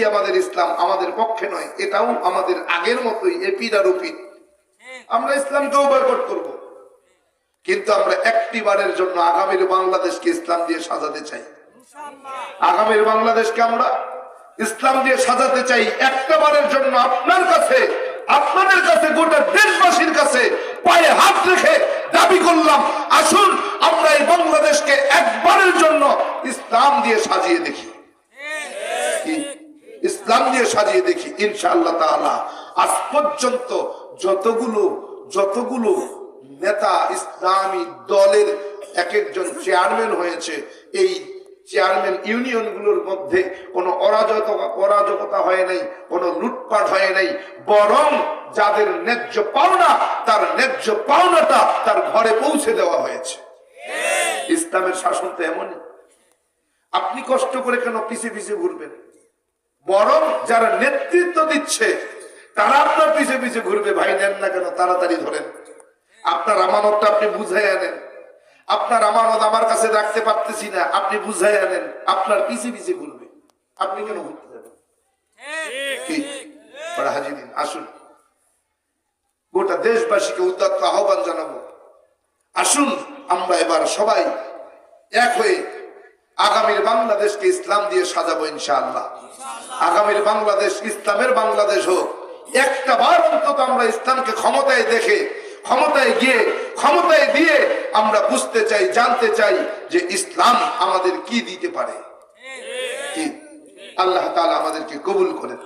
দেখি আমাদের ইসলাম, আমাদের পক্ষে নয়, এটাও আমাদের আগের মতোই এপিড আর ওপিড আমরা ইসলামকেও বয়কট করব। কিন্তু আমরা একটি বারের জন্য আগামীর বাংলাদেশকে ইসলাম দিয়ে সাজাতে চাই। আগামীর বাংলাদেশকে আমরা ইসলাম দিয়ে সাজাতে চাই একটা বারের জন্য আপনার কাছে, আপনাদের কাছে, গোটা দেশবাসীর কাছে পায়ে হাত রেখে দাবি করলাম, আসুন আমরা এই বাংলাদেশকে একবারের জন্য ইসলাম দিয়ে সাজিয়ে দেখি? ইসলাম দিয়ে সাজিয়ে দেখি, ইনশাআল্লাহ তাআলা, আজ পর্যন্ত যতগুলো যতগুলো নেতা ইসলামী দলের এক একজন চেয়ারম্যান হয়েছে, এই চেয়ারম্যান ইউনিয়নগুলোর মধ্যে কোনো অরাজকতা অরাজকতা হয় নাই, কোনো লুটপাট হয় নাই, বরং যাদের ন্যায্য পাওনা, তার ন্যায্য পাওনাটা তার ঘরে পৌঁছে দেওয়া হয়েছে। ইসলামের শাসন তো এমনই। আপনি কষ্ট করে কেন পিছিয়ে পিছিয়ে ঘুরবেন? বরং যারা নেতৃত্ব দিচ্ছে তারা আপনার পিছে পিছে ঘুরবে। ভাই নেন না কেন? তাড়াতাড়ি ধরেন। আপনার আমানতটা আপনি বুঝাই আনেন। আপনার আমানত আমার কাছে রাখতে পারতেছি না আপনি বুঝাই আনেন। আপনার পিছে পিছে ঘুরবে। আপনি কেন ঘুরতে যাবেন? কি? বড় আসুন। গোটা দেশবাসীকে উদ্যত্ত আহ্বান জানাব। আসুন আমরা এবার সবাই এক হয়ে আগামীর বাংলাদেশকে ইসলাম দিয়ে সাজাবো ইনশাআল্লাহ। আগামীর বাংলাদেশ ইসলামের বাংলাদেশ হোক। একটা বার অন্তত আমরা ইসলামকে ক্ষমতায় দেখে ক্ষমতায় গিয়ে ক্ষমতায় দিয়ে আমরা বুঝতে চাই জানতে চাই যে ইসলাম আমাদের কি দিতে পারে। আল্লাহ তালা আমাদেরকে কবুল করেন